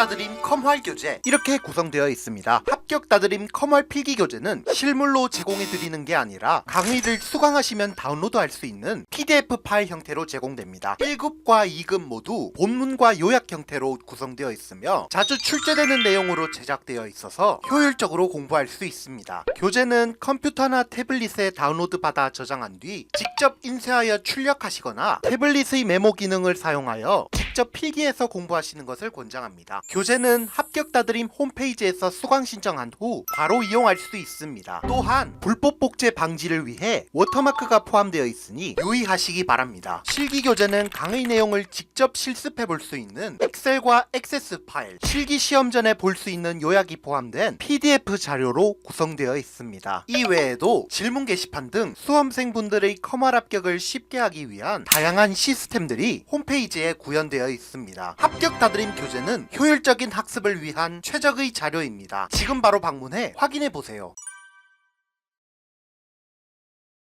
다드림 컴활 교재 이렇게 구성되어 있습니다. 합격 다드림 컴활 필기 교재는 실물로 제공해 드리는 게 아니라 강의를 수강하시면 다운로드할 수 있는 PDF 파일 형태로 제공됩니다. 1급과 2급 모두 본문과 요약 형태로 구성되어 있으며 자주 출제되는 내용으로 제작되어 있어서 효율적으로 공부할 수 있습니다. 교재는 컴퓨터나 태블릿에 다운로드 받아 저장한 뒤 직접 인쇄하여 출력하시거나 태블릿의 메모 기능을 사용하여 직접 필기해서 공부하시는 것을 권장합니다. 교재는 합격다드림 홈페이지에서 수강 신청한 후 바로 이용할 수 있습니다. 또한 불법 복제 방지를 위해 워터마크가 포함되어 있으니 유의하시기 바랍니다. 실기 교재는 강의 내용을 직접 실습해 볼 수 있는 엑셀과 액세스 파일, 실기 시험 전에 볼 수 있는 요약이 포함된 PDF 자료로 구성되어 있습니다. 이 외에도 질문 게시판 등 수험생분들의 커말 합격을 쉽게 하기 위한 다양한 시스템들이 홈페이지에 구현 되어 있습니다. 합격 다드림 교재는 효율적인 학습을 위한 최적의 자료입니다. 지금 바로 방문해 확인해 보세요.